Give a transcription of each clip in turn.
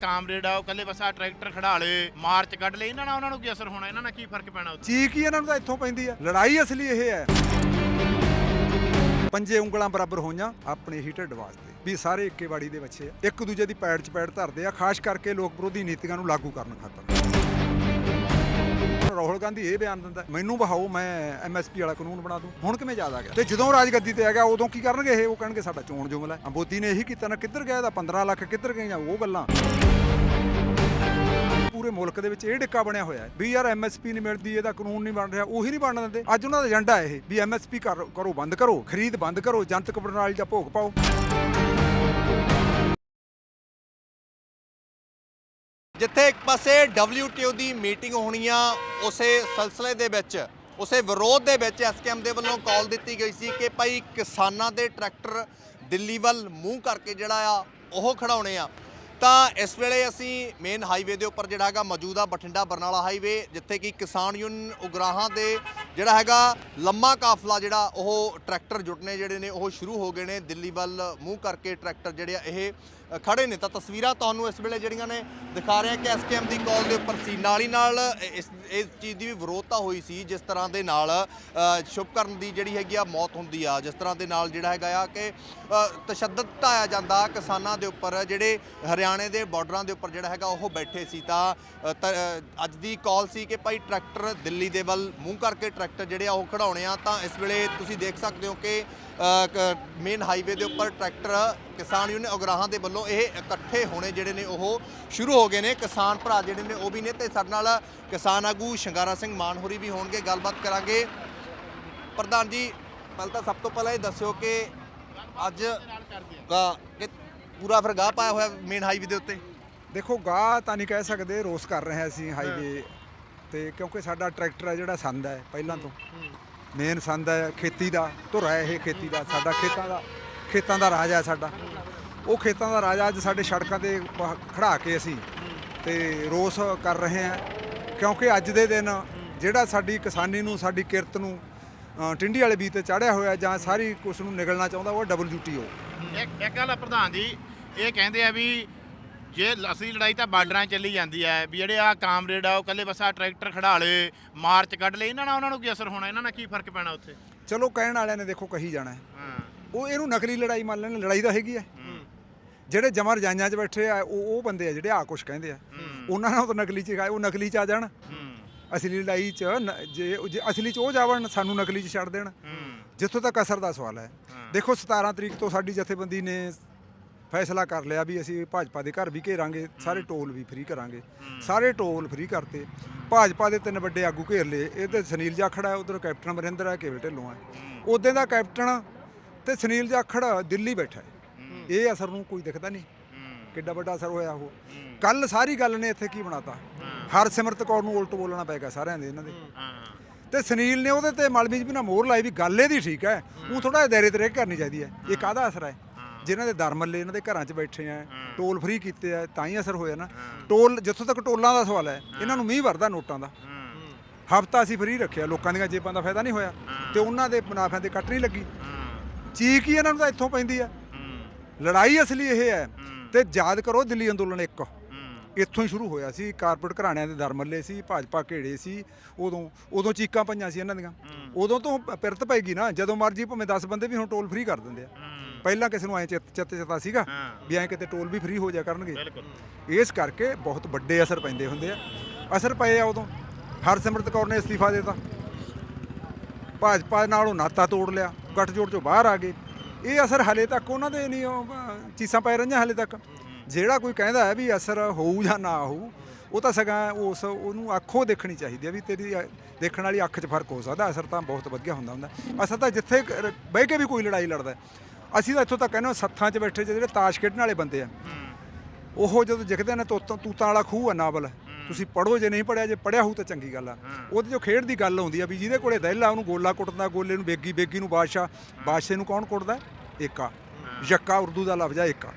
Comrade ਆ, ਉਹ ਕੱਲੇ ਬਸ ਆ ਟਰੈਕਟਰ ਖੜਾ ਲੇ ਮਾਰਚ ਕੱਢ ਲਏ। ਇਹਨਾਂ ਨਾਲ ਉਹਨਾਂ ਨੂੰ ਕੀ ਅਸਰ ਹੋਣਾ? ਇਹਨਾਂ ਨਾਲ ਕੀ ਫ਼ਰਕ ਪੈਣਾ ਚੀਕ ਹੀ ਇਹਨਾਂ ਨੂੰ ਤਾਂ ਇੱਥੋਂ ਪੈਂਦੀ ਆ। ਲੜਾਈ ਅਸਲੀ ਇਹ ਹੈ। ਪੰਜੇ ਉਂਗਲਾਂ ਬਰਾਬਰ ਹੋਈਆਂ ਆਪਣੇ ਹੀ ਢਿੱਡ ਵਾਸਤੇ ਵੀ ਸਾਰੇ ਇੱਕੇ ਬਾੜੀ ਦੇ ਬੱਚੇ ਆ। ਇੱਕ ਦੂਜੇ ਦੀ ਪੈੜ 'ਚ ਪੈੜ ਧਰਦੇ ਆ। ਖਾਸ ਕਰਕੇ ਲੋਕ ਵਿਰੋਧੀ ਨੀਤੀਆਂ ਨੂੰ ਲਾਗੂ ਕਰਨ ਖਾਤਰ। ਰਾਹੁਲ ਗਾਂਧੀ ਇਹ ਬਿਆਨ ਦਿੰਦਾ, ਮੈਨੂੰ ਬਹਾਓ ਮੈਂ ਐਮਐਸਪੀ ਵਾਲਾ ਕਾਨੂੰਨ ਬਣਾ ਦੂੰ। ਹੁਣ ਕਿਵੇਂ ਜ਼ਿਆਦਾ ਆ ਗਿਆ? ਤੇ ਜਦੋਂ ਰਾਜਗੱਦੀ ਤੇ ਆ ਗਿਆ, ਉਦੋਂ ਕੀ ਕਰਨਗੇ ਇਹ? ਉਹ ਕਹਿਣਗੇ, ਸਾਡਾ ਚੋਣ ਜੁਮਲਾ ਹੈ। ਮੋਦੀ ਨੇ ਇਹੀ ਕੀਤਾ ਨਾ, ਕਿੱਧਰ ਗਿਆ ਇਹਦਾ? 15 ਲੱਖ ਕਿੱਧਰ ਗਈਆਂ ਉਹ ਗੱਲਾਂ? ਪੂਰੇ ਮੁਲਕ ਦੇ ਵਿੱਚ ਇਹ ਡਿੱਕਾ ਬਣਿਆ ਹੋਇਆ ਹੈ ਵੀ ਯਾਰ ਐਮਐਸਪੀ ਨਹੀਂ ਮਿਲਦੀ, ਇਹਦਾ ਕਾਨੂੰਨ ਨਹੀਂ ਬਣ ਰਿਹਾ, ਉਹੀ ਨਹੀਂ ਬਣਨ ਦਿੰਦੇ। ਅੱਜ ਉਹਨਾਂ ਦਾ ਏਜੰਡਾ ਇਹ ਵੀ ਐਮਐਸਪੀ ਕਰੋ ਬੰਦ ਕਰੋ, ਖਰੀਦ ਬੰਦ ਕਰੋ, ਜਨਤਕ ਪ੍ਰਣਾਲੀ ਦਾ ਭੋਗ ਪਾਓ। ਜਿੱਥੇ ਇੱਕ ਪਾਸੇ WTO ਦੀ ਮੀਟਿੰਗ ਹੋਣੀ ਆ, ਉਸੇ ਸਿਲਸਿਲੇ ਦੇ ਵਿੱਚ, ਉਸੇ ਵਿਰੋਧ ਦੇ ਵਿੱਚ ਐਸਕੇਐਮ ਦੇ ਵੱਲੋਂ ਕਾਲ ਦਿੱਤੀ ਗਈ ਸੀ ਕਿ ਭਾਈ ਕਿਸਾਨਾਂ ਦੇ ਟਰੈਕਟਰ ਦਿੱਲੀ ਵੱਲ ਮੂੰਹ ਕਰਕੇ ਜਿਹੜਾ ਆ, ਉਹ ਖੜਾਉਣੇ ਆ। ਤਾਂ ਇਸ ਵੇਲੇ ਅਸੀਂ ਮੇਨ ਹਾਈਵੇ ਦੇ ਉੱਪਰ ਜਿਹੜਾ ਹੈਗਾ ਮੌਜੂਦਾ ਬਠਿੰਡਾ ਬਰਨਾਲਾ ਹਾਈਵੇ ਜਿੱਥੇ ਕਿ ਕਿਸਾਨ ਯੂਨੀਅਨ ਉਗਰਾਹਾਂ ਦੇ ਜਿਹੜਾ ਹੈਗਾ ਲੰਮਾ ਕਾਫਲਾ ਜਿਹੜਾ ਉਹ ਟਰੈਕਟਰ ਜੁਟਨੇ ਜਿਹੜੇ ਨੇ ਉਹ ਸ਼ੁਰੂ ਹੋ ਗਏ ਨੇ। ਦਿੱਲੀ ਵੱਲ ਮੂੰਹ ਕਰਕੇ ਟਰੈਕਟਰ ਜਿਹੜੇ ਆ ਇਹ ਖੜੇ ਨੇ। ਤਾਂ ਤਸਵੀਰਾਂ ਤੁਹਾਨੂੰ ਇਸ ਵੇਲੇ ਜਿਹੜੀਆਂ ਨੇ ਦਿਖਾ ਰਹੇ ਹਾਂ ਕਿ ਐਸਕੇਐਮ ਦੀ ਕਾਲ ਦੇ ਉੱਪਰ ਸੀ। ਨਾਲ ਹੀ ਨਾਲ ਇਸ ਇਸ ਚੀਜ਼ ਦੀ ਵੀ ਵਿਰੋਧਤਾ ਹੋਈ ਸੀ, ਜਿਸ ਤਰ੍ਹਾਂ ਦੇ ਨਾਲ ਸ਼ੁਭਕਰਨ ਦੀ ਜਿਹੜੀ ਹੈਗੀ ਆ ਮੌਤ ਹੁੰਦੀ ਆ, ਜਿਸ ਤਰ੍ਹਾਂ ਦੇ ਨਾਲ ਜਿਹੜਾ ਹੈਗਾ ਆ ਕਿ ਤਸ਼ੱਦਦ ਢਾਇਆ ਜਾਂਦਾ ਕਿਸਾਨਾਂ ਦੇ ਉੱਪਰ, ਜਿਹੜੇ ਹਰਿਆਣੇ ਦੇ ਬਾਰਡਰਾਂ ਦੇ ਉੱਪਰ ਜਿਹੜਾ ਹੈਗਾ ਉਹ ਬੈਠੇ ਸੀ। ਤਾਂ ਤ- ਅੱਜ ਦੀ ਕਾਲ ਸੀ ਕਿ ਭਾਈ ਟਰੈਕਟਰ ਦਿੱਲੀ ਦੇ ਵੱਲ ਮੂੰਹ ਕਰਕੇ ਟਰੈਕਟਰ ਜਿਹੜੇ ਆ ਉਹ ਖੜਾਉਣੇ ਆ। ਤਾਂ ਇਸ ਵੇਲੇ ਤੁਸੀਂ ਦੇਖ ਸਕਦੇ ਹੋ ਕਿ, ਮੇਨ ਹਾਈਵੇ ਦੇ ਉੱਪਰ ਟਰੈਕਟਰ ਕਿਸਾਨ ਯੂਨੀਅਨ ਉਗਰਾਹਾਂ ਦੇ ਵੱਲੋਂ ਇਹ ਇਕੱਠੇ ਹੋਣੇ ਜਿਹੜੇ ਨੇ ਉਹ ਸ਼ੁਰੂ ਹੋ ਗਏ ਨੇ। ਕਿਸਾਨ ਭਰਾ ਜਿਹੜੇ ਨੇ ਉਹ ਵੀ ਨੇ ਤੇ ਸਾਡੇ ਨਾਲ ਕਿਸਾਨ ਆਗੂ ਸ਼ਿੰਗਾਰਾ ਸਿੰਘ ਮਾਨ ਹੋਰੀ ਵੀ ਹੋਣਗੇ ਗੱਲਬਾਤ ਕਰਾਂਗੇ। ਪ੍ਰਧਾਨ ਜੀ ਪਹਿਲਾਂ ਤਾਂ ਸਭ ਤੋਂ ਪਹਿਲਾਂ ਇਹ ਦੱਸਿਓ ਕਿ ਅੱਜ ਕਿ ਪੂਰਾ ਫਿਰ ਗਾਹ ਪਾਇਆ ਹੋਇਆ ਮੇਨ ਹਾਈਵੇ ਦੇ ਉੱਤੇ? ਦੇਖੋ ਗਾਹ ਤਾਂ ਨਹੀਂ ਕਹਿ ਸਕਦੇ ਰੋਸ ਕਰ ਰਹੇ ਹਾਂ ਅਸੀਂ ਹਾਈਵੇ ਤੇ ਕਿਉਂਕਿ ਸਾਡਾ ਟਰੈਕਟਰ ਹੈ ਜਿਹੜਾ ਸੰਦ ਹੈ ਪਹਿਲਾਂ ਤੋਂ। ਮੇਨ ਸੰਦ ਹੈ ਖੇਤੀ ਦਾ ਧੁਰਾ ਇਹ ਖੇਤੀ ਦਾ ਸਾਡਾ ਖੇਤਾਂ ਦਾ। ਖੇਤਾਂ ਦਾ ਰਾਜਾ ਹੈ ਸਾਡਾ। ਉਹ ਖੇਤਾਂ ਦਾ ਰਾਜਾ ਅੱਜ ਸਾਡੇ ਸੜਕਾਂ ਤੇ ਖੜਾ ਕੇ ਅਸੀਂ ਤੇ ਰੋਸ ਕਰ ਰਹੇ ਹਾਂ। ਕਿਉਂਕਿ ਅੱਜ ਦੇ ਦਿਨ ਜਿਹੜਾ ਸਾਡੀ ਕਿਸਾਨੀ ਨੂੰ ਸਾਡੀ ਕਿਰਤ ਨੂੰ ਟਿੰਡੀ ਵਾਲੇ ਬੀਜ ਤੇ ਚਾੜਿਆ ਹੋਇਆ ਜਾਂ ਸਾਰੀ ਕੁਛ ਨੂੰ ਨਿਗਲਣਾ ਚਾਹੁੰਦਾ ਉਹ WTO ਇੱਕ ਇੱਕ ਗੱਲ ਪ੍ਰਧਾਨ ਜੀ ਇਹ ਕਹਿੰਦੇ ਆ ਵੀ ਜੇ ਅਸਲੀ ਲੜਾਈ ਤਾਂ ਬਾਰਡਰਾਂ 'ਚ ਚੱਲੀ ਜਾਂਦੀ ਹੈ ਵੀ ਜਿਹੜੇ ਆ ਕਾਮਰੇਡ ਆ ਉਹ ਕੱਲੇ ਬਸ ਆ ਟਰੈਕਟਰ ਖੜਾ ਲੇ ਮਾਰਚ ਕੱਢ ਲਏ ਇਹਨਾਂ ਨਾਲ ਉਹਨਾਂ ਨੂੰ ਕੀ ਅਸਰ ਹੋਣਾ ਇਹਨਾਂ ਨਾਲ ਕੀ ਫ਼ਰਕ ਪੈਣਾ ਉੱਥੇ? ਚਲੋ ਕਹਿਣ ਵਾਲਿਆਂ ਨੇ ਦੇਖੋ ਕਹੀ ਜਾਣਾ ਹਾਂ। ਉਹ ਇਹਨੂੰ ਨਕਲੀ ਲੜਾਈ ਮੰਨ ਲੈਣ ਲੜਾਈ ਤਾਂ ਹੈਗੀ ਹੂੰ ਜਿਹੜੇ ਜਮਾ ਰਜਾਈਆਂ 'ਚ ਬੈਠੇ ਆ ਉਹ ਉਹ ਬੰਦੇ ਆ ਜਿਹੜੇ ਆ ਕੁਛ ਕਹਿੰਦੇ ਆ। ਉਹਨਾਂ ਨਾਲ ਤਾਂ ਨਕਲੀ 'ਚ ਉਹ ਨਕਲੀ 'ਚ ਆ ਜਾਣ। ਅਸਲੀ ਲੜਾਈ 'ਚ ਨ- ਜੇ ਜੇ ਅਸਲੀ 'ਚ ਉਹ ਜਾਵਣ ਸਾਨੂੰ ਨਕਲੀ 'ਚ ਛੱਡ ਦੇਣ। ਜਿੱਥੋਂ ਤੱਕ ਅਸਰ ਦਾ ਸਵਾਲ ਹੈ। ਦੇਖੋ 17 ਤਰੀਕ ਤੋਂ ਸਾਡੀ ਜਥੇਬੰਦੀ ਨੇ ਫੈਸਲਾ ਕਰ ਲਿਆ ਵੀ ਅਸੀਂ ਭਾਜਪਾ ਦੇ ਘਰ ਵੀ ਘੇਰਾਂਗੇ ਸਾਰੇ ਟੋਲ ਵੀ ਫ੍ਰੀ ਕਰਾਂਗੇ। ਸਾਰੇ ਟੋਲ ਫ੍ਰੀ ਕਰਤੇ। ਭਾਜਪਾ ਦੇ ਤਿੰਨ ਵੱਡੇ ਆਗੂ ਘੇਰ ਲਏ। ਇਹਦੇ ਸੁਨੀਲ ਜਾਖੜ ਹੈ ਉਧਰ ਕੈਪਟਨ ਅਮਰਿੰਦਰ ਹੈ ਕੇਵਲ ਢਿੱਲੋਂ ਹੈ। ਉਦੋਂ ਦਾ ਕੈਪਟਨ ਤੇ ਸੁਨੀਲ ਜਾਖੜ ਦਿੱਲੀ ਬੈਠਾ ਹੈ। ਇਹ ਅਸਰ ਨੂੰ ਕੋਈ ਦਿਖਦਾ ਨਹੀਂ। ਕਿੱਡਾ ਵੱਡਾ ਅਸਰ ਹੋਇਆ ਉਹ। ਕੱਲ ਸਾਰੀ ਗੱਲ ਨੇ ਇੱਥੇ ਕੀ ਬਣਾਤਾ? ਹਰਸਿਮਰਤ ਕੌਰ ਨੂੰ ਉਲਟ ਬੋਲਣਾ ਪਏਗਾ ਸਾਰਿਆਂ ਦੇ ਇਹਨਾਂ ਦੇ। ਤੇ ਸੁਨੀਲ ਨੇ ਉਹਦੇ ਤੇ ਮਲਮੀ ਵੀ ਨਾ ਮੋਹਰ ਲਾਈ ਵੀ ਗੱਲ ਇਹਦੀ ਠੀਕ ਹੈ। ਉਹ ਥੋੜਾ ਜਿਹਾ ਦਾਇਰੇ ਤੇ ਰਹਿ ਕਰਨੀ ਚਾਹੀਦੀ ਹੈ। ਇਹ ਕਾਹਦਾ ਅਸਰ ਹੈ? ਜਿਨ੍ਹਾਂ ਦੇ ਦਰ ਮੱਲੇ ਇਹਨਾਂ ਦੇ ਘਰਾਂ 'ਚ ਬੈਠੇ ਆ ਟੋਲ ਫ੍ਰੀ ਕੀਤੇ ਆ ਤਾਂ ਹੀ ਅਸਰ ਹੋਇਆ ਨਾ। ਟੋਲ ਜਿੱਥੋਂ ਤੱਕ ਟੋਲਾਂ ਦਾ ਸਵਾਲ ਹੈ ਇਹਨਾਂ ਨੂੰ ਮੀਂਹ ਵਰਦਾ ਨੋਟਾਂ ਦਾ। ਹਫਤਾ ਅਸੀਂ ਫ੍ਰੀ ਰੱਖਿਆ ਲੋਕਾਂ ਦੀਆਂ ਜੇਬਾਂ ਦਾ ਫਾਇਦਾ ਨਹੀਂ ਹੋਇਆ। ਤੇ ਉਹਨਾਂ ਦੇ ਮੁਨਾਫਿਆਂ ਤੇ ਕੱਟ ਨਹੀਂ ਲੱਗੀ। ਚੀਕ ਹੀ ਇਹਨਾਂ ਨੂੰ ਤਾਂ ਇੱਥੋਂ ਪੈਂਦੀ ਆ। ਲੜਾਈ ਅਸਲੀ ਇਹ ਹੈ। ਤੇ ਯਾਦ ਕਰੋ ਦਿੱਲੀ ਅੰਦੋਲਨ ਇੱਕ। ਇੱਥੋਂ ਹੀ ਸ਼ੁਰੂ ਹੋਇਆ ਸੀ। ਕਾਰਪੋਰੇਟ ਘਰਾਣਿਆਂ ਦੇ ਦਰਮੱਲੇ ਸੀ, ਭਾਜਪਾ ਘੇੜੇ ਸੀ। ਉਦੋਂ ਉਦੋਂ ਚੀਕਾਂ ਪਈਆਂ ਸੀ ਇਹਨਾਂ ਦੀਆਂ। ਉਦੋਂ ਤੋਂ ਪਿਰਤ ਪੈਗੀ ਨਾ। ਜਦੋਂ ਮਰਜ਼ੀ ਭਾਵੇਂ 10 ਬੰਦੇ ਵੀ ਹੁਣ ਟੋਲ ਫ੍ਰੀ ਕਰ ਦਿੰਦੇ ਆ। ਪਹਿਲਾਂ ਕਿਸੇ ਨੂੰ ਐ ਚਿੱਤ ਚਿੱਤ ਚਤਾ ਸੀਗਾ ਵੀ ਐ ਕਿਤੇ ਟੋਲ ਵੀ ਫ੍ਰੀ ਹੋ ਜਾ ਕਰਨਗੇ। ਇਸ ਕਰਕੇ ਬਹੁਤ ਵੱਡੇ ਅਸਰ ਪੈਂਦੇ ਹੁੰਦੇ ਆ। ਅਸਰ ਪਏ ਆ ਉਦੋਂ। ਹਰਸਿਮਰਤ ਕੌਰ ਨੇ ਅਸਤੀਫਾ ਦਿੱਤਾ। ਭਾਜਪਾ ਨਾਲੋਂ ਨਾਤਾ ਤੋੜ ਲਿਆ। ਗੱਠਜੋੜ ਚੋਂ ਬਾਹਰ ਆ ਗਏ। ਇਹ ਅਸਰ ਹਲੇ ਤੱਕ ਉਹਨਾਂ ਦੇ ਨਹੀਂ ਉਹ, ਚੀਸਾਂ ਪੈ ਰਹੀਆਂ ਹਲੇ ਤੱਕ। ਜਿਹੜਾ ਕੋਈ ਕਹਿੰਦਾ ਹੈ ਵੀ ਅਸਰ ਹੋਊ ਜਾਂ ਨਾ ਹੋਊ ਉਹ ਤਾਂ ਸਗਾ ਉਸ ਉਹਨੂੰ ਅੱਖੋਂ ਦੇਖਣੀ ਚਾਹੀਦੀ ਹੈ ਵੀ ਤੇਰੀ ਦੇਖਣ ਵਾਲੀ ਅੱਖ 'ਚ ਫ਼ਰਕ ਹੋ ਸਕਦਾ ਅਸਰ ਤਾਂ ਬਹੁਤ ਵਧੀਆ ਹੁੰਦਾ ਹੁੰਦਾ। ਅਸਰ ਤਾਂ ਜਿੱਥੇ ਬਹਿ ਕੇ ਵੀ ਕੋਈ ਲੜਾਈ ਲੜਦਾ। ਅਸੀਂ ਤਾਂ ਇੱਥੋਂ ਤੱਕ ਕਹਿੰਦੇ ਹਾਂ ਸੱਥਾਂ 'ਚ ਬੈਠੇ ਜਿਹੜੇ ਤਾਸ਼ ਖੇਡਣ ਵਾਲੇ ਬੰਦੇ ਆ। ਉਹ ਜਦੋਂ ਜਿਖਦੇ ਨੇ ਤੋਤਾਂ ਤੂਤਾਂ ਵਾਲਾ ਖੂਹ ਆ ਨਾਵਲ। ਤੁਸੀਂ ਪੜੋ ਜੇ ਨਹੀਂ ਪੜਿਆ ਜੇ ਪੜਿਆ ਹੋਊ ਤਾਂ ਚੰਗੀ ਗੱਲ ਆ। ਉਹਦੇ ਜੋ ਖੇਡ ਦੀ ਗੱਲ ਆਉਂਦੀ ਆ ਵੀ ਜਿਹਦੇ ਕੋਲੇ ਦਿਲ ਆ ਉਹਨੂੰ ਗੋਲਾ ਕੁੱਟਦਾ ਗੋਲੇ ਨੂੰ ਬੇਗੀ ਬੇਗੀ ਨੂੰ ਬਾਦਸ਼ਾਹ। ਬਾਦਸ਼ਾਹ ਨੂੰ ਕੌਣ ਕੁੱਟਦਾ? ਏਕਾ। ਯੱਕਾ ਉਰਦੂ ਦਾ ਲਫ਼ਜ਼ ਆ ਏਕਾ।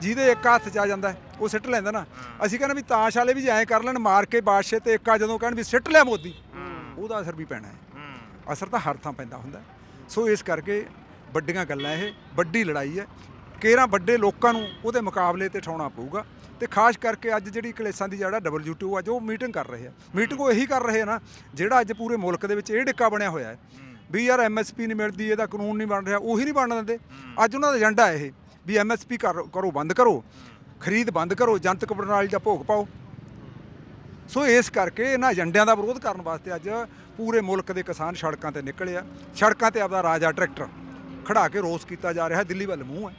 ਜਿਹਦੇ ਇੱਕ ਹੱਥ 'ਚ ਆ ਜਾਂਦਾ ਉਹ ਸਿੱਟ ਲੈਂਦਾ ਨਾ। ਅਸੀਂ ਕਹਿੰਦੇ ਵੀ ਤਾਸ਼ ਵਾਲੇ ਵੀ ਜੇ ਐਂ ਕਰ ਲੈਣ ਮਾਰ ਕੇ ਬਾਦਸ਼ਾਹ ਤੇ ਏਕਾ ਜਦੋਂ ਕਹਿਣ ਵੀ ਸਿੱਟ ਲਿਆ ਮੋਦੀ ਉਹਦਾ ਅਸਰ ਵੀ ਪੈਣਾ ਹੈ। ਅਸਰ ਤਾਂ ਹਰ ਥਾਂ ਪੈਂਦਾ ਹੁੰਦਾ। ਸੋ ਇਸ ਕਰਕੇ ਵੱਡੀਆਂ ਗੱਲਾਂ ਇਹ ਵੱਡੀ ਲੜਾਈ ਹੈ। ਕੇਰਾਂ ਵੱਡੇ ਲੋਕਾਂ ਨੂੰ ਉਹਦੇ ਮੁਕਾਬਲੇ ਤੇ ਠਾਉਣਾ ਪਊਗਾ। ਤੇ ਖਾਸ ਕਰਕੇ ਅੱਜ ਜਿਹੜੀ ਕਲੇਸਾਂ ਦੀ ਜਿਹੜਾ WTO ਅੱਜ ਉਹ ਮੀਟਿੰਗ ਕਰ ਰਹੇ ਆ। ਮੀਟਿੰਗ ਉਹ ਇਹੀ ਕਰ ਰਹੇ ਆ ਨਾ, ਜਿਹੜਾ ਅੱਜ ਪੂਰੇ ਮੁਲਕ ਦੇ ਵਿੱਚ ਇਹ ਡਿੱਕਾ ਬਣਿਆ ਹੋਇਆ ਹੈ ਵੀ ਯਾਰ ਐਮਐਸਪੀ ਨਹੀਂ ਮਿਲਦੀ, ਇਹਦਾ ਕਾਨੂੰਨ ਨਹੀਂ ਬਣ ਰਿਹਾ, ਉਹੀ ਨਹੀਂ ਬਣ ਦਿੰਦੇ। ਅੱਜ ਉਹਨਾਂ ਦਾ ਏਜੰਡਾ ਇਹ, ਵੀ ਐਮਐਸਪੀ ਕਰੋ ਬੰਦ ਕਰੋ। ਖਰੀਦ ਬੰਦ ਕਰੋ, ਜਨਤਕ ਪ੍ਰਣਾਲੀ ਦਾ ਭੋਗ ਪਾਓ। ਸੋ ਇਸ ਕਰਕੇ ਇਹਨਾਂ ਏਜੰਡਿਆਂ ਦਾ ਵਿਰੋਧ ਕਰਨ ਵਾਸਤੇ ਅੱਜ ਪੂਰੇ ਮੁਲਕ ਦੇ ਕਿਸਾਨ ਸੜਕਾਂ ਤੇ ਨਿਕਲੇ ਆ। ਸੜਕਾਂ ਤੇ ਆਪਦਾ ਰਾਜਾ ਟਰੈਕਟਰ ਖੜਾ ਕੇ ਰੋਸ ਕੀਤਾ ਜਾ ਰਿਹਾ, ਦਿੱਲੀ ਵੱਲ ਮੂੰਹ ਹੈ।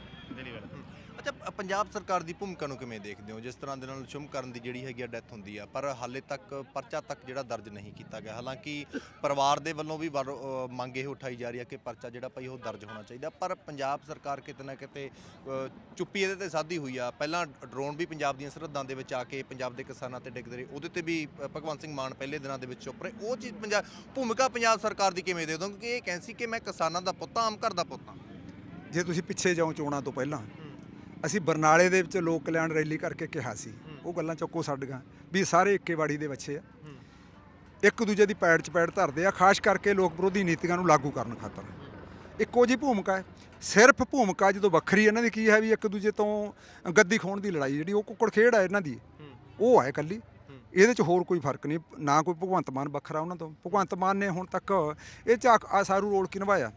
ਪੰਜਾਬ ਸਰਕਾਰ ਦੀ ਭੂਮਿਕਾ ਨੂੰ ਕਿਵੇਂ ਦੇਖਦੇ ਹੋ? ਜਿਸ ਤਰ੍ਹਾਂ ਦੇ ਨਾਲ ਸ਼ੁਭ ਕਰਨ ਦੀ ਜਿਹੜੀ ਹੈਗੀ ਆ ਡੈਥ ਹੁੰਦੀ ਆ ਪਰ ਹਾਲੇ ਤੱਕ ਪਰਚਾ ਤੱਕ ਜਿਹੜਾ ਦਰਜ ਨਹੀਂ ਕੀਤਾ ਗਿਆ। ਹਾਲਾਂਕਿ ਪਰਿਵਾਰ ਦੇ ਵੱਲੋਂ ਵੀ ਵਰ- ਅ, ਮੰਗ ਇਹ ਉਠਾਈ ਜਾ ਰਹੀ ਹੈ ਕਿ ਪਰਚਾ ਜਿਹੜਾ ਭਾਈ ਉਹ ਦਰਜ ਹੋਣਾ ਚਾਹੀਦਾ। ਪਰ ਪੰਜਾਬ ਸਰਕਾਰ ਕਿਤੇ ਨਾ ਕਿਤੇ ਅ, ਚੁੱਪੀ ਇਹਦੇ ਤੇ ਸਾਧੀ ਹੋਈ ਆ। ਪਹਿਲਾਂ ਡਰੋਨ ਵੀ ਪੰਜਾਬ ਦੀਆਂ ਸਰਹੱਦਾਂ ਦੇ ਵਿੱਚ ਆ ਕੇ ਪੰਜਾਬ ਦੇ ਕਿਸਾਨਾਂ ਤੇ ਡਿੱਗਦੇ ਰਹੇ। ਉਹਦੇ ਤੇ ਵੀ ਅ, ਭਗਵੰਤ ਸਿੰਘ ਮਾਨ ਪਹਿਲੇ ਦਿਨਾਂ ਦੇ ਵਿੱਚ ਚੁੱਪ ਰਹੇ। ਉਹ ਚੀਜ਼ ਪੰਜਾਬ ਭੂਮਿਕਾ ਪੰਜਾਬ ਸਰਕਾਰ ਦੀ ਕਿਵੇਂ ਦੇ ਦੋ ਕਿਉਂਕਿ ਇਹ ਕਹਿੰਦੀ ਸੀ ਕਿ ਮੈਂ ਕਿਸਾਨਾਂ ਦਾ ਪੁੱਤ ਹਾਂ, ਆਮ ਘਰ ਦਾ ਪੁੱਤ ਹਾਂ। ਜੇ ਤੁਸੀਂ ਪਿੱਛੇ ਜਾਓ ਚੋਣਾਂ ਤੋਂ ਪਹਿਲਾਂ ਅਸੀਂ ਬਰਨਾਲੇ ਦੇ ਵਿੱਚ ਲੋਕ ਕਲਿਆਣ ਰੈਲੀ ਕਰਕੇ ਕਿਹਾ ਸੀ। ਉਹ ਗੱਲਾਂ ਚੁੱਕੋ ਸਾਡੀਆਂ, ਵੀ ਸਾਰੇ ਇੱਕੇ ਦੇ ਬੱਚੇ ਆ। ਇੱਕ ਦੂਜੇ ਦੀ ਪੈੜ ਚ ਪੈੜ ਧਰਦੇ ਆ, ਖਾਸ ਕਰਕੇ ਲੋਕ ਵਿਰੋਧੀ ਨੀਤੀਆਂ ਨੂੰ ਲਾਗੂ ਕਰਨ ਖਾਤਰ। ਇੱਕੋ ਜੀ ਭੂਮਿਕਾ ਹੈ। ਸਿਰਫ ਭੂਮਿਕਾ ਜਦੋਂ ਵੱਖਰੀ ਇਹਨਾਂ ਦੀ ਕੀ ਹੈ ਵੀ ਇੱਕ ਦੂਜੇ ਤੋਂ ਗੱਦੀ ਖੋਣ ਦੀ ਲੜਾਈ, ਜਿਹੜੀ ਉਹ ਕੁੱਕੜ ਖੇਡ ਹੈ ਇਹਨਾਂ ਦੀ। ਉਹ ਹੈ ਇਕੱਲੀ। ਇਹਦੇ ਚ ਹੋਰ ਕੋਈ ਫ਼ਰਕ ਨਹੀਂ, ਨਾ ਕੋਈ ਭਗਵੰਤ ਮਾਨ ਵੱਖਰਾ ਉਹਨਾਂ ਤੋਂ। ਭਗਵੰਤ ਮਾਨ ਨੇ ਹੁਣ ਤੱਕ ਇਹ ਚ ਆ ਰੋਲ ਕੀ ਨਿਭਾਇਆ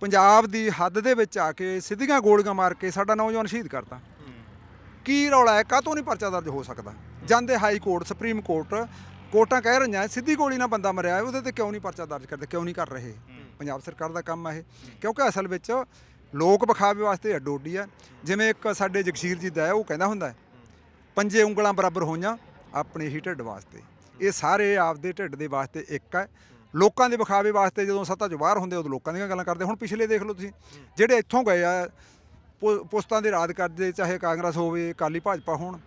ਪੰਜਾਬ ਦੀ ਹੱਦ ਦੇ ਵਿੱਚ ਆ ਕੇ ਸਿੱਧੀਆਂ ਗੋਲੀਆਂ ਮਾਰ ਕੇ ਸਾਡਾ ਨੌਜਵਾਨ ਸ਼ਹੀਦ ਕਰਤਾ। ਕੀ ਰੌਲਾ ਹੈ? ਕਾਹਤੋਂ ਨਹੀਂ ਪਰਚਾ ਦਰਜ ਹੋ ਸਕਦਾ? ਜਾਂਦੇ ਹਾਈ ਕੋਰਟ, ਸੁਪਰੀਮ ਕੋਰਟ ਕੋਰਟਾਂ ਕਹਿ ਰਹੀਆਂ ਸਿੱਧੀ ਗੋਲੀ ਨਾਲ ਬੰਦਾ ਮਰਿਆ ਉਹਦੇ ਤੇ ਕਿਉਂ ਨਹੀਂ ਪਰਚਾ ਦਰਜ ਕਰਦੇ? ਕਿਉਂ ਨਹੀਂ ਕਰ ਰਹੇ? ਪੰਜਾਬ ਸਰਕਾਰ ਦਾ ਕੰਮ ਹੈ ਇਹ। ਕਿਉਂਕਿ ਅਸਲ ਵਿੱਚ ਲੋਕ ਵਿਖਾਵੇ ਵਾਸਤੇ ਅੱਡੋਡੀ ਹੈ ਜਿਵੇਂ ਇੱਕ ਸਾਡੇ ਜਗਸੀਰ ਜੀ ਦਾ ਹੈ, ਉਹ ਕਹਿੰਦਾ ਹੁੰਦਾ ਪੰਜੇ ਉਂਗਲਾਂ ਬਰਾਬਰ ਹੋਈਆਂ ਆਪਣੇ ਹੀ ਢਿੱਡ ਵਾਸਤੇ। ਇਹ ਸਾਰੇ ਆਪਦੇ ਢਿੱਡ ਦੇ ਵਾਸਤੇ ਇੱਕ ਹੈ। ਲੋਕਾਂ ਦੇ ਵਿਖਾਵੇ ਵਾਸਤੇ ਜਦੋਂ ਸੱਤਾ 'ਚੋਂ ਬਾਹਰ ਹੁੰਦੇ ਉਦੋਂ ਲੋਕਾਂ ਦੀਆਂ ਗੱਲਾਂ ਕਰਦੇ ਹੁਣ ਪਿਛਲੇ ਦੇਖ ਲਓ ਤੁਸੀਂ, ਜਿਹੜੇ ਇੱਥੋਂ ਗਏ ਆ, ਪੁ- ਪੁਸਤਾਂ ਦੇ ਰਾਜ ਕਰਦੇ, ਚਾਹੇ ਕਾਂਗਰਸ ਹੋਵੇ, ਅਕਾਲੀ ਭਾਜਪਾ ਹੋਣ,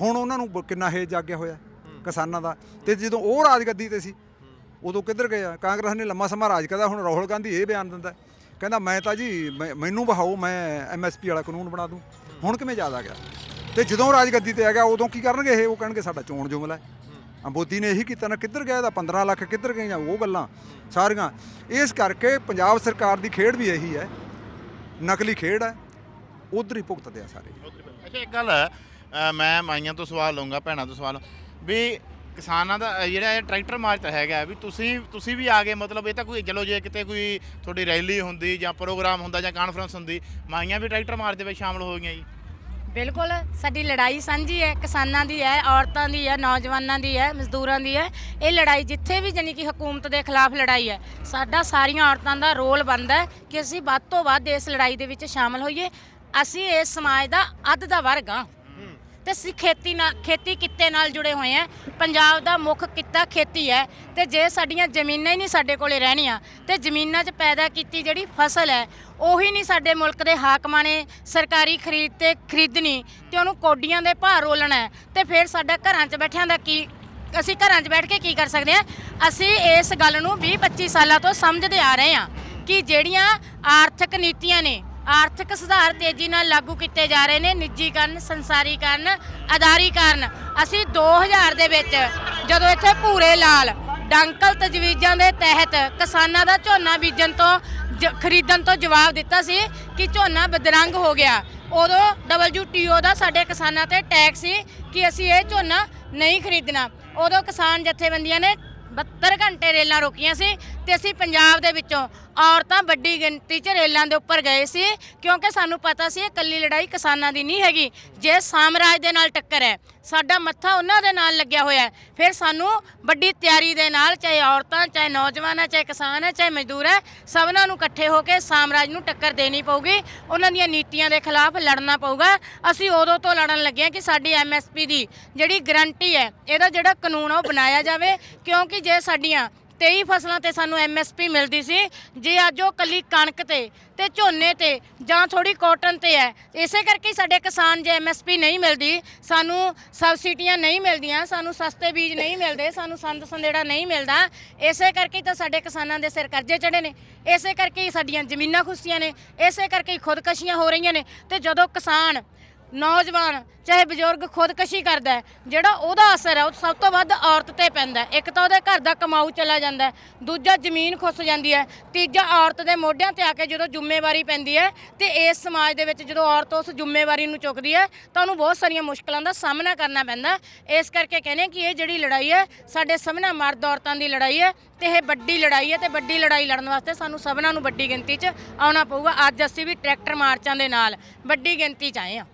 ਹੁਣ ਉਹਨਾਂ ਨੂੰ ਬ- ਕਿੰਨਾ ਹੇਜ ਜਾਗਿਆ ਹੋਇਆ, ਕਿਸਾਨਾਂ ਦਾ। ਤੇ ਜਦੋਂ ਉਹ ਰਾਜਗੱਦੀ ਤੇ ਸੀ, ਉਦੋਂ ਕਿੱਧਰ ਗਏ ਆ? ਕਾਂਗਰਸ ਨੇ ਲੰਮਾ ਸਮਾਂ ਰਾਜ ਕਰਦਾ, ਹੁਣ ਰਾਹੁਲ ਗਾਂਧੀ ਇਹ ਬਿਆਨ ਦਿੰਦਾ, ਕਹਿੰਦਾ ਮੈਂ ਤਾਂ ਜੀ, ਮੈਂ- ਮੈਨੂੰ ਬਹਾਓ ਮੈਂ ਐਮਐਸਪੀ ਵਾਲਾ ਕਾਨੂੰਨ ਬਣਾ ਦੂੰ। ਹੁਣ ਕਿਵੇਂ ਜ਼ਿਆਦਾ ਆ ਗਿਆ? ਤੇ ਜਦੋਂ ਰਾਜਗੱਦੀ ਤੇ ਆ ਗਿਆ, ਉਦੋਂ ਕੀ ਕਰਨਗੇ ਇਹ? ਉਹ ਕਹਿਣਗੇ ਸਾਡਾ ਚੋਣ ਜੁਮਲਾ ਹੈ। ਮੋਦੀ ਨੇ ਇਹੀ ਕੀਤਾ ਨਾ ਕਿੱਧਰ ਗਿਆ ਇਹਦਾ 15 ਲੱਖ ਕਿੱਧਰ ਗਏ ਜਾਂ ਉਹ ਗੱਲਾਂ ਸਾਰੀਆਂ। ਇਸ ਕਰਕੇ ਪੰਜਾਬ ਸਰਕਾਰ ਦੀ ਖੇਡ ਵੀ ਇਹੀ ਹੈ ਨਕਲੀ ਖੇਡ ਹੈ ਉਧਰ ਹੀ ਭੁਗਤਦੇ ਆ ਸਾਰੇ। ਅੱਛਾ ਇੱਕ ਗੱਲ ਹੈ, ਮੈਂ ਮਾਈਆਂ ਤੋਂ ਸਵਾਲ ਲਵਾਂਗਾ ਭੈਣਾਂ ਤੋਂ ਸਵਾਲ। ਵੀ ਕਿਸਾਨਾਂ ਦਾ ਜਿਹੜਾ ਇਹ ਟਰੈਕਟਰ ਮਾਰਚ ਤਾਂ ਹੈਗਾ ਵੀ ਤੁਸੀਂ ਤੁਸੀਂ ਵੀ ਆ ਗਏ ਮਤਲਬ ਇਹ ਤਾਂ ਕੋਈ ਚਲੋ ਜੇ ਕਿਤੇ ਕੋਈ ਤੁਹਾਡੀ ਰੈਲੀ ਹੁੰਦੀ ਜਾਂ ਪ੍ਰੋਗਰਾਮ ਹੁੰਦਾ ਜਾਂ ਕਾਨਫਰੰਸ ਹੁੰਦੀ ਮਾਈਆਂ ਵੀ ਟਰੈਕਟਰ ਮਾਰਚ ਦੇ ਵਿੱਚ ਸ਼ਾਮਲ ਹੋ ਗਈਆਂ ਜੀ। ਬਿਲਕੁਲ, ਸਾਡੀ ਲੜਾਈ ਸਾਂਝੀ ਹੈ, ਕਿਸਾਨਾਂ ਦੀ ਹੈ, ਔਰਤਾਂ ਦੀ ਹੈ, ਨੌਜਵਾਨਾਂ ਦੀ ਹੈ, ਮਜ਼ਦੂਰਾਂ ਦੀ ਹੈ। ਇਹ ਲੜਾਈ ਜਿੱਥੇ ਵੀ ਜਾਨੀ ਕਿ ਹਕੂਮਤ ਦੇ ਖਿਲਾਫ ਲੜਾਈ ਹੈ, ਸਾਡਾ ਸਾਰੀਆਂ ਔਰਤਾਂ ਦਾ ਰੋਲ ਬਣਦਾ ਹੈ ਕਿ ਅਸੀਂ ਵੱਧ ਤੋਂ ਵੱਧ ਇਸ ਲੜਾਈ ਦੇ ਵਿੱਚ ਸ਼ਾਮਲ ਹੋਈਏ। ਅਸੀਂ ਇਸ ਸਮਾਜ ਦਾ ਅੱਧ ਦਾ ਵਰਗ ਹਾਂ। ਤੇ ਅਸੀਂ ਖੇਤੀ ਨਾਲ ਖੇਤੀ ਕਿੱਤੇ ਨਾਲ ਜੁੜੇ ਹੋਏ ਆ ਪੰਜਾਬ ਦਾ ਮੁੱਖ ਕਿੱਤਾ ਖੇਤੀ ਹੈ ਤੇ ਜੇ ਸਾਡੀਆਂ ਜ਼ਮੀਨਾਂ ਹੀ ਨਹੀਂ ਸਾਡੇ ਕੋਲੇ ਰਹਿਣੀਆਂ ਤੇ ਜ਼ਮੀਨਾਂ 'ਚ ਪੈਦਾ ਕੀਤੀ ਜਿਹੜੀ ਫਸਲ ਹੈ ਉਹੀ ਨਹੀਂ ਸਾਡੇ ਮੁਲਕ ਦੇ ਹਾਕਮਾਂ ਨੇ ਸਰਕਾਰੀ ਖਰੀਦ ਤੇ ਖਰੀਦਣੀ ਤੇ ਉਹਨੂੰ ਕੋਡੀਆਂ ਦੇ ਭਾਅ ਰੋਲਣਾ ਹੈ, ਤੇ ਫਿਰ ਸਾਡਾ ਘਰਾਂ 'ਚ ਬੈਠਿਆਂ ਦਾ ਕੀ ਅਸੀਂ ਘਰਾਂ 'ਚ ਬੈਠ ਕੇ ਕੀ ਕਰ ਸਕਦੇ ਹਾਂ? ਅਸੀਂ ਇਸ ਗੱਲ ਨੂੰ 20 25 ਸਾਲਾਂ ਤੋਂ ਸਮਝਦੇ ਆ ਰਹੇ ਹਾਂ ਕਿ ਜਿਹੜੀਆਂ ਆਰਥਿਕ ਨੀਤੀਆਂ ਨੇ ਆਰਥਿਕ ਸੁਧਾਰ ਤੇਜ਼ੀ ਨਾਲ ਲਾਗੂ ਕੀਤੇ ਜਾ ਰਹੇ ਨੇ, ਨਿੱਜੀਕਰਨ, ਸੰਸਾਰੀਕਰਨ, ਅਦਾਰੀਕਰਨ। ਅਸੀਂ 2000 ਦੇ ਵਿੱਚ ਜਦੋਂ ਇੱਥੇ ਭੂਰੇ ਲਾਲ ਡੰਕਲ ਤਜਵੀਜ਼ਾਂ ਦੇ ਤਹਿਤ ਕਿਸਾਨਾਂ ਦਾ ਝੋਨਾ ਬੀਜਣ ਤੋਂ ਜ- ਖਰੀਦਣ ਤੋਂ ਜਵਾਬ ਦਿੱਤਾ ਸੀ ਕਿ ਝੋਨਾ ਬਦਰੰਗ ਹੋ ਗਿਆ। ਉਦੋਂ WTO ਦਾ ਸਾਡੇ ਕਿਸਾਨਾਂ ਤੇ ਟੈਕਸ ਸੀ ਕਿ ਅਸੀਂ ਇਹ ਝੋਨਾ ਨਹੀਂ ਖਰੀਦਣਾ। ਉਦੋਂ ਕਿਸਾਨ ਜਥੇਬੰਦੀਆਂ ਨੇ 72 ਘੰਟੇ ਰੇਲਾਂ ਰੋਕੀਆਂ ਸੀ ਤੇ ਅਸੀਂ ਪੰਜਾਬ ਦੇ ਵਿੱਚੋਂ ਔਰਤਾਂ ਵੱਡੀ ਗਿਣਤੀ 'ਚ ਰੇਲਾਂ ਦੇ ਉੱਪਰ ਗਏ ਸੀ, ਕਿਉਂਕਿ ਸਾਨੂੰ ਪਤਾ ਸੀ ਇਹ ਕੱਲੀ ਲੜਾਈ ਕਿਸਾਨਾਂ ਦੀ ਨਹੀਂ ਹੈਗੀ, ਜੇ ਸਾਮਰਾਜ ਦੇ ਨਾਲ ਟੱਕਰ ਹੈ, ਸਾਡਾ ਮੱਥਾ ਉਹਨਾਂ ਦੇ ਨਾਲ ਲੱਗਿਆ ਹੋਇਆ ਹੈ, ਫਿਰ ਸਾਨੂੰ ਵੱਡੀ ਤਿਆਰੀ ਦੇ ਨਾਲ ਚਾਹੇ ਔਰਤਾਂ, ਚਾਹੇ ਨੌਜਵਾਨ ਹੈ, ਚਾਹੇ ਕਿਸਾਨ ਹੈ, ਚਾਹੇ ਮਜ਼ਦੂਰ ਹੈ, ਸਭਨਾਂ ਨੂੰ ਇਕੱਠੇ ਹੋ ਕੇ ਸਾਮਰਾਜ ਨੂੰ ਟੱਕਰ ਦੇਣੀ ਪਊਗੀ, ਉਹਨਾਂ ਦੀਆਂ ਨੀਤੀਆਂ ਦੇ ਖਿਲਾਫ ਲੜਨਾ ਪਊਗਾ। ਅਸੀਂ ਉਦੋਂ ਤੋਂ ਲੜਨ ਲੱਗੇ ਹਾਂ ਕਿ ਸਾਡੀ ਐਮਐਸਪੀ ਦੀ ਜਿਹੜੀ ਗਰੰਟੀ ਹੈ, ਇਹਦਾ ਜਿਹੜਾ ਕਾਨੂੰਨ ਉਹ ਬਣਾਇਆ ਜਾਵੇ, ਕਿਉਂਕਿ ਜੇ ਸਾਡੀਆਂ 23 ਫਸਲਾਂ ਤੇ ਸਾਨੂੰ ਐਮਐਸਪੀ ਮਿਲਦੀ ਸੀ। ਜੇ ਅੱਜ ਉਹ ਕੱਲੀ ਕਣਕ ਤੇ ਤੇ ਝੋਨੇ ਤੇ ਜਾਂ ਥੋੜੀ ਕਾਟਨ ਤੇ ਹੈ, ਇਸੇ ਕਰਕੇ ਹੀ ਸਾਡੇ ਕਿਸਾਨ ਜੇ ਐਮਐਸਪੀ ਨਹੀਂ ਮਿਲਦੀ, ਸਾਨੂੰ ਸਬਸਿਡੀਆਂ ਨਹੀਂ ਮਿਲਦੀਆਂ, ਸਾਨੂੰ ਸਸਤੇ ਬੀਜ ਨਹੀਂ ਮਿਲਦੇ, ਸਾਨੂੰ ਸੰਦ ਸੰਦੇੜਾ ਨਹੀਂ ਮਿਲਦਾ। ਇਸੇ ਕਰਕੇ ਹੀ ਤਾਂ ਸਾਡੇ ਕਿਸਾਨਾਂ ਦੇ ਸਿਰ ਕਰਜ਼ੇ ਚੜੇ ਨੇ। ਇਸੇ ਕਰਕੇ ਹੀ ਸਾਡੀਆਂ ਜ਼ਮੀਨਾਂ ਖੁੱਸੀਆਂ ਨੇ। ਇਸੇ ਕਰਕੇ ਹੀ ਖੁਦਕਸ਼ੀਆਂ ਹੋ ਰਹੀਆਂ ਨੇ। ਤੇ ਜਦੋਂ ਕਿਸਾਨ ਨੌਜਵਾਨ ਚਾਹੇ ਬਜ਼ੁਰਗ ਖੁਦਕਸ਼ੀ ਕਰਦਾ ਹੈ ਜਿਹੜਾ ਉਹਦਾ ਅਸਰ ਹੈ ਉਹ ਸਭ ਤੋਂ ਵੱਧ ਔਰਤ ਤੇ ਪੈਂਦਾ ਹੈ। ਇੱਕ ਤਾਂ ਉਹਦੇ ਘਰ ਦਾ ਕਮਾਊ ਚਲਾ ਜਾਂਦਾ ਹੈ, ਦੂਜਾ ਜ਼ਮੀਨ ਖੁੱਸ ਜਾਂਦੀ ਹੈ ਤੀਜਾ ਔਰਤ ਦੇ ਮੋਢਿਆਂ ਤੇ ਆ ਕੇ ਜਦੋਂ ਜ਼ਿੰਮੇਵਾਰੀ ਪੈਂਦੀ ਹੈ ਤੇ ਇਸ ਸਮਾਜ ਦੇ ਵਿੱਚ ਜਦੋਂ ਔਰਤ ਉਸ ਜ਼ਿੰਮੇਵਾਰੀ ਨੂੰ ਚੁੱਕਦੀ ਹੈ ਤਾਂ ਉਹਨੂੰ ਬਹੁਤ ਸਾਰੀਆਂ ਮੁਸ਼ਕਲਾਂ ਦਾ ਸਾਹਮਣਾ ਕਰਨਾ ਪੈਂਦਾ ਹੈ। ਇਸ ਕਰਕੇ ਕਹਿੰਦੇ ਕਿ ਇਹ ਜਿਹੜੀ ਲੜਾਈ ਹੈ ਸਾਡੇ ਸਭਨਾ ਮਰਦ ਔਰਤਾਂ ਦੀ ਲੜਾਈ ਹੈ ਤੇ ਇਹ ਵੱਡੀ ਲੜਾਈ ਹੈ ਤੇ ਵੱਡੀ ਲੜਾਈ ਲੜਨ ਵਾਸਤੇ ਸਾਨੂੰ ਸਭਨਾਂ ਨੂੰ ਵੱਡੀ ਗਿਣਤੀ 'ਚ ਆਉਣਾ ਪਊਗਾ ਅੱਜ ਅਸੀਂ ਵੀ ਟਰੈਕਟਰ ਮਾਰਚਾਂ ਦੇ ਨਾਲ ਵੱਡੀ ਗਿਣਤੀ 'ਚ ਆਏ ਹਾਂ